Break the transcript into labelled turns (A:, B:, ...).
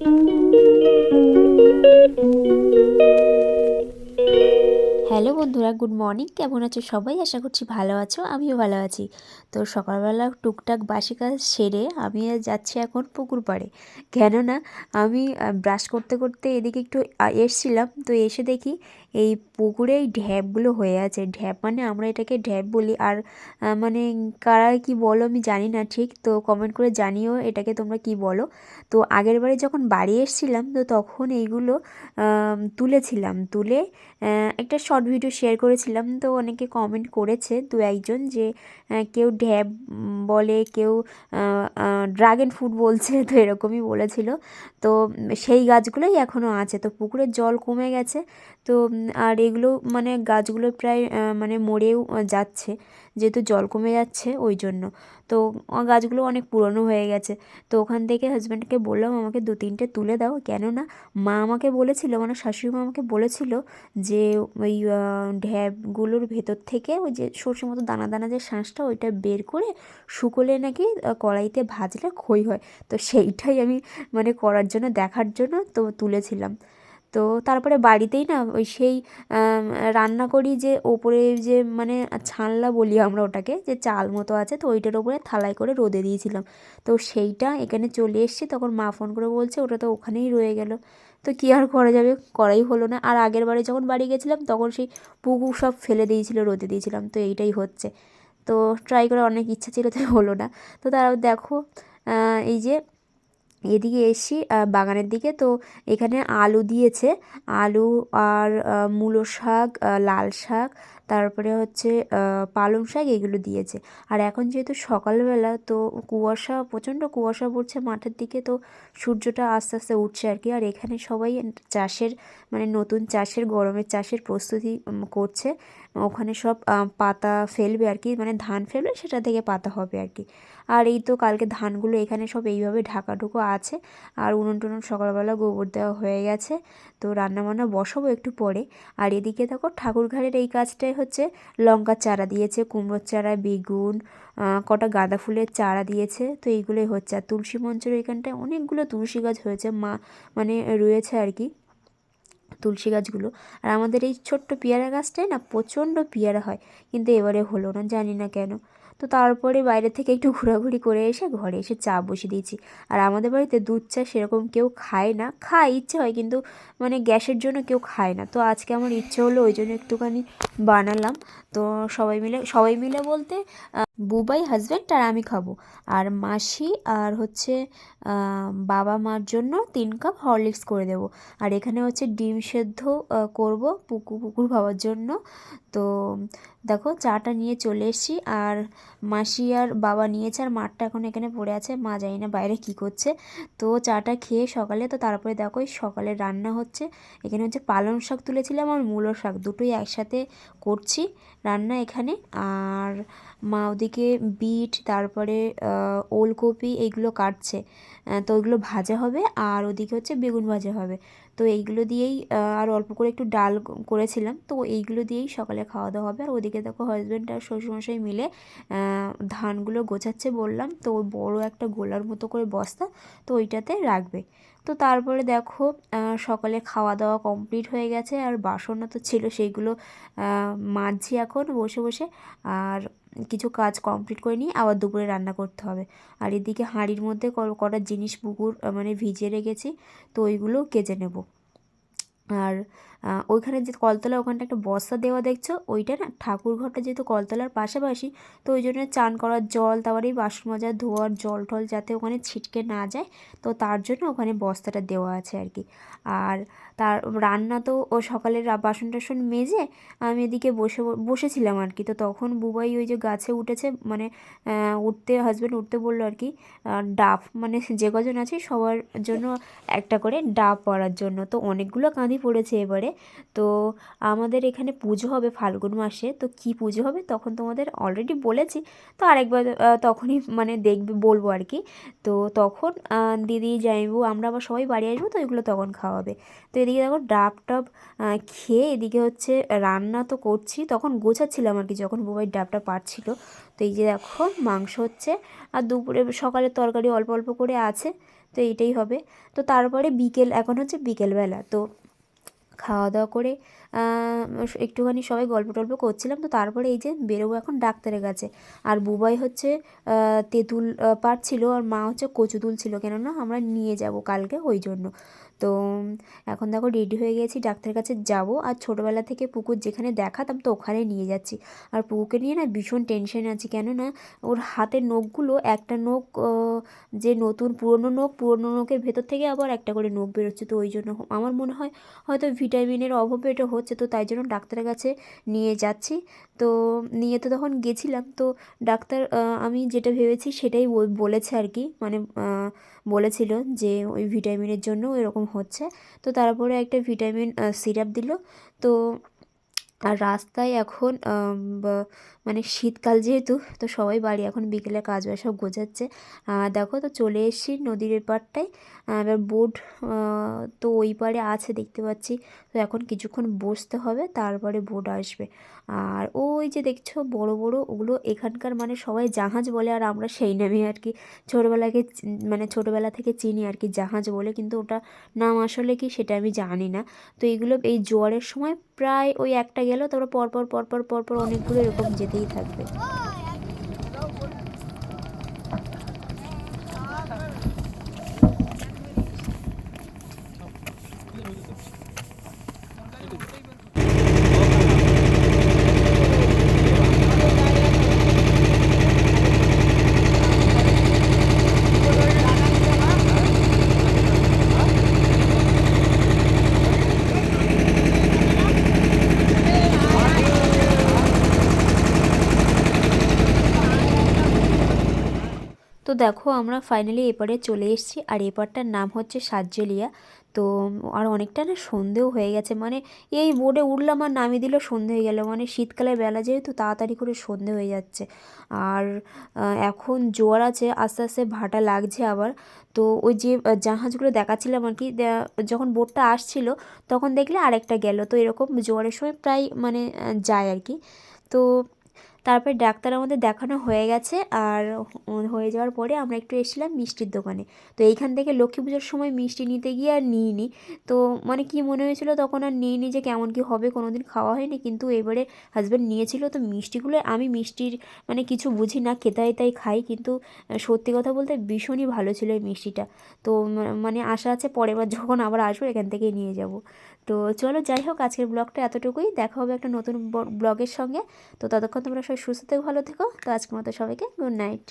A: Hello বন্ধুরা, good morning. কেমন আছো সবাই? আশা করছি ভালো আছো, আমিও ভালো আছি। তো সকালবেলা টুকটাক বাসি কাজ সেরে আমি যাচ্ছি এখন পুকুর পাড়ে। কেননা আমি ব্রাশ করতে করতে এদিকে একটু এসছিলাম। তো এসে দেখি এই পুকুরে এই ঢ্যাপগুলো হয়ে আছে। ঢ্যাপ মানে আমরা এটাকে ঢ্যাপ বলি। আর মানে কারা কি বলো আমি জানি না ঠিক, তো কমেন্ট করে জানিও এটাকে তোমরা কি বলো। তো আগের বারে যখন বাড়ি এসছিলাম, তো তখন এইগুলো তুলেছিলাম। তুলে একটা শর্ট ভিডিও শেয়ার করেছিলাম। তো অনেকে কমেন্ট করেছে দু একজন যে কেউ ঢ্যাপ বলে, কেউ ড্রাগন ফ্রুট বলছে, তো এরকমই বলেছিল। তো সেই গাছগুলোই এখনও আছে। তো পুকুরের জল কমে গেছে। তো আর এগুলো মানে গাছগুলো প্রায় মানে মরেও যাচ্ছে। যেহেতু জল কমে যাচ্ছে, ওই জন্য। তো গাছগুলো অনেক পুরনো হয়ে গেছে। তো ওখান থেকে হাজব্যান্ডকে বললাম, আমাকে দু তিনটে তুলে দাও। কেননা, মা আমাকে বলেছিল মানে শাশুড়ি মা আমাকে বলেছিল যে, ওই ঢ্যাবগুলোর ভেতর থেকে ওই যে সর্ষের মতো দানা দানা যে শাঁসটা, ওইটা বের করে শুকোলে নাকি কড়াইতে ভাজলে খই হয়। তো সেইটাই আমি মানে করার জন্য, দেখার জন্য তো তুলেছিলাম। তো তারপরে বাড়িতেই না ওই সেই রান্না করি যে ওপরে যে মানে ছানলা বলি আমরা ওটাকে, যে চাল মতো আছে তো ওইটার ওপরে থালায় করে রোদে দিয়েছিলাম। তো সেইটা এখানে চলে এসছে, তখন মা ফোন করে বলছে ওটা তো ওখানেই রয়ে গেল। তো কী আর করা যাবে, করাই হলো না। আর আগের বারে যখন বাড়ি গেছিলাম তখন সেই পুকুর সব ফেলে দিয়েছিল, রোদে দিয়েছিলাম, তো এইটাই হচ্ছে। তো ট্রাই করে অনেক ইচ্ছা ছিল তো হলো না। তো তারা দেখো এই যে এদিকে এসছি বাগানের দিকে। তো এখানে আলু দিয়েছে। আলু আর মূলো শাক লাল শাক, তারপরে হচ্ছে পালং শাক এগুলো দিয়েছে। আর এখন যেহেতু সকালবেলা, তো কুয়াশা, প্রচণ্ড কুয়াশা পড়ছে মাঠের দিকে, তো সূর্যটা আস্তে আস্তে উঠছে আর কি। আর এখানে সবাই চাষের মানে নতুন চাষের, গরমের চাষের প্রস্তুতি করছে। ওখানে সব পাতা ফেলবে আর কি মানে ধান ফেলবে, সেটা থেকে পাতা হবে আর কি। আর এই তো কালকে ধানগুলো এখানে সব এইভাবে ঢাকা ঢুকো আছে। আর উনুন টুনুন সকালবেলা গোবর দেওয়া হয়ে গেছে। তো রান্নাবান্না বসাবো একটু পরে। আর এদিকে দেখো ঠাকুর ঘরের এই কাজটাই হচ্ছে, লঙ্কার চারা দিয়েছে, কুমড়োর চারা, বেগুন কটা গাঁদা ফুলের চারা দিয়েছে। তো এইগুলোই হচ্ছে। আর তুলসী মঞ্চের এখানটায় অনেকগুলো তুলসী গাছ হয়েছে, মা মানে রয়েছে আর কি। তুলসী গাছগুলো। আর আমাদের এই ছোট্ট পেয়ারা গাছটাই না প্রচণ্ড পেয়ারা হয়। কিন্তু এবারে হলো না, জানি না কেন। তো তারপরে বাইরে থেকে একটু ঘোরাঘুরি করে এসে ঘরে এসে চা বসিয়ে দিয়েছি। আর আমাদের বাড়িতে দুধ চা সেরকম কেউ খায় না। খায়, ইচ্ছে হয়, কিন্তু মানে গ্যাসের জন্য কেউ খায় না। তো আজকে আমার ইচ্ছে হলো ওই জন্য একটুখানি বানালাম। তো সবাই মিলে সবাই মিলে বলতে বুবাই হাজব্যান্ড আর আমি খাব। আর মাসি আর হচ্ছে বাবা মার জন্য তিন কাপ হরলিক্স করে দেবো। আর এখানে হচ্ছে ডিম সেদ্ধ করব পুকু পুকুর খাওয়ার জন্য। তো দেখো চাটা নিয়ে চলে এসেছি। আর মাসি আর বাবা নিয়েছে আর মাঠটা এখন এখানে পড়ে আছে। মা জানি না বাইরে কি করছে। তো চাটা খেয়ে সকালে, তো তারপরে দেখো সকালে রান্না হচ্ছে। এখানে হচ্ছে পালং শাক তুলেছিলাম আর মূলো শাক, দুটোই একসাথে করছি রান্না এখানে। আর মা ওদিকে বিট, তারপরে ওলকপি এইগুলো কাটছে। তো ওইগুলো ভাজা হবে আর ওদিকে হচ্ছে বেগুন ভাজা হবে। তো এইগুলো দিয়েই আর অল্প করে একটু ডাল করেছিলাম, তো এইগুলো দিয়েই সকালে খাওয়া দাওয়া হবে। আর ওদিকে দেখো হাজব্যান্ড আর শ্বশুরমশাই মিলে ধানগুলো গোছাচ্ছে বললাম, তো বড়ো একটা গোলার মতো করে বস্তা, তো ওইটাতে রাখবে। তো তারপরে দেখো সকালে খাওয়া দাওয়া কমপ্লিট হয়ে গেছে, আর বাসনও তো ছিল, সেইগুলো মাজছি এখন বসে বসে। আর কিছু কাজ কমপ্লিট করে নিয়ে আবার দুপুরে রান্না করতে হবে। আর এদিকে হাঁড়ির মধ্যে কটা জিনিস পুকুর মানে ভিজিয়ে রেখেছি, তো ওইগুলো কেজে নেব। আর ওইখানে যে কলতলা ওখানটা একটা বস্তা দেওয়া দেখছ? ওইটা না ঠাকুর ঘরটা যেহেতু কলতলার পাশাপাশি, তো ওই জন্য চান করার জল, তারপরে এই বাসন মাজার ধোয়ার জল টল যাতে ওখানে ছিটকে না যায়, তো তার জন্য ওখানে বস্তাটা দেওয়া আছে আর কি। আর তার রান্না তো ও সকালের বাসন টাসন মেজে আমি এদিকে বসে, বসেছিলাম আর কি। তো তখন বুবাই ওই যে গাছে উঠেছে মানে উঠতে হাজব্যান্ড উঠতে বলল আর কি ডাব মানে যে কজন আছে সবার জন্য একটা করে ডাব পরার জন্য। তো অনেকগুলো কাঁদি পড়েছে এবারে। তো আমাদের এখানে পুজো হবে ফাল্গুন মাসে। তো কি পুজো হবে তখন তোমাদের অলরেডি বলেছি। তো আরেকবার তখনই মানে দেখবে, বলব আর কি। তো তখন দিদি যাইবু আমরা আবার সবাই বাড়ি আসব, তো এগুলো তখন খাওয়াবে। তো এদিকে দেখো ডাব টাব খেয়ে এদিকে হচ্ছে রান্না তো করছি। তখন গোছাচ্ছিলাম আর কি যখন বুবাই ডাবটা পারছিল। তো এই যে দেখো মাংস হচ্ছে, আর দুপুরে সকালের তরকারি অল্প অল্প করে আছে। তো এইটাই হবে। তো তারপরে বিকেল, এখন হচ্ছে বিকেলবেলা। তো খাওয়া দাওয়া করে একটুখানি সবাই গল্প টল্প করছিলাম, তো তারপরে এই যে বেরোবো এখন ডাক্তারের কাছে। আর বুবাই হচ্ছে তেঁতুল পাড়ছিল আর মা হচ্ছে কচু তুলছিল কেননা আমরা নিয়ে যাব কালকে ওই জন্য। তো, এখন দেখো রেডি হয়ে গেছি, ডাক্তারের কাছে যাব। আর ছোটোবেলা থেকে পুকুর যেখানে দেখাতাম, তো ওখানে নিয়ে যাচ্ছি। আর পুকুরকে নিয়ে না ভীষণ টেনশন আছি, কেননা ওর হাতের নখগুলো একটা নখ যে নতুন পুরনো নখ, পুরনো নখের ভেতর থেকে আবার একটা করে নখ বেরোচ্ছে। তো ওই জন্য আমার মনে হয় হয়তো ভিটামিনের অভাবে এটা হচ্ছে, তো তাই জন্য ডাক্তারের কাছে নিয়ে যাচ্ছি। তো নিয়ে তো তখন গেছিলাম, তো ডাক্তার আমি যেটা ভেবেছি সেটাই বলেছে আর কি। মানে বলেছিল যে ওই ভিটামিনের জন্য এরকম হচ্ছে। তো তারপরে একটা ভিটামিন সিরাপ দিল। তো আর রাস্তায় এখন মানে শীতকাল যেহেতু, তো সবাই বাড়ি এখন বিকেলে কাজ বাজ সব গোছাচ্ছে। দেখো তো চলে এসেছি নদীর পাড়টায়। এবার বোট তো ওই পারে আছে দেখতে পাচ্ছি। তো এখন কিছুক্ষণ বসতে হবে, তারপরে বোট আসবে। আর ওই যে দেখছ বড় বড়, ওগুলো এখানকার মানে সবাই জাহাজ বলে আর আমরা সেই নামে আর কি। ছোটোবেলাকে মানে ছোটোবেলা থেকে চিনি আর কি জাহাজ বলে, কিন্তু ওটা নাম আসলে কি সেটা আমি জানি না। তো এইগুলো এই জোয়ারের সময় প্রায় ওই একটা গেল, তারপর পরপর পরপর পরপর অনেকগুলো এরকম যেতেই থাকবে দেখো, আমরা ফাইনালি এপারে চলে এসেছি আর এপারটার নাম হচ্ছে সাজ্জলিয়া। তো, আর অনেকটা না সন্ধেও হয়ে গেছে। মানে এই বোর্ডে উঠলাম আর নামিয়ে দিল, সন্ধে হয়ে গেল। মানে শীতকালের বেলা যেহেতু তাড়াতাড়ি করে সন্ধে হয়ে যাচ্ছে। আর এখন জোয়ার আছে, আস্তে আস্তে ভাটা লাগছে আবার। তো ওই যে জাহাজগুলো দেখাচ্ছিলাম আর কি যখন বোটটা আসছিল, তখন দেখলে আরেকটা গেল। তো এরকম জোয়ারের সময় প্রায় মানে যায় আর কি। তো তারপরে ডাক্তার আমাদের দেখানো হয়ে গেছে আর হয়ে যাওয়ার পরে আমরা একটু এসেছিলাম মিষ্টির দোকানে। তো এইখান থেকে লক্ষ্মী পুজোর সময় মিষ্টি নিতে গিয়ে আর নিইনি। তো মানে কি মনে হয়েছিল তখন আর নিইনি যে কেমন কি হবে কোনো দিন খাওয়া হয়নি। কিন্তু এবারে হাজব্যান্ড নিয়েছিল তো মিষ্টিগুলো। আমি মিষ্টির মানে কিছু বুঝি না খেতে তাই খাই। কিন্তু সত্যি কথা বলতে ভীষণই ভালো ছিল এই মিষ্টিটা। তো মানে আশা আছে পরের বার যখন আবার আসব এখান থেকেই নিয়ে যাব। তো চলো যাই হোক, আজকের ব্লগটা এতটুকুই। দেখা হবে একটা নতুন ব্লগের সঙ্গে। তো ততক্ষণ তোমরা সবাই সুস্থ থেকে ভালো থেকো। তো আজকের মতো সবাইকে গুড নাইট।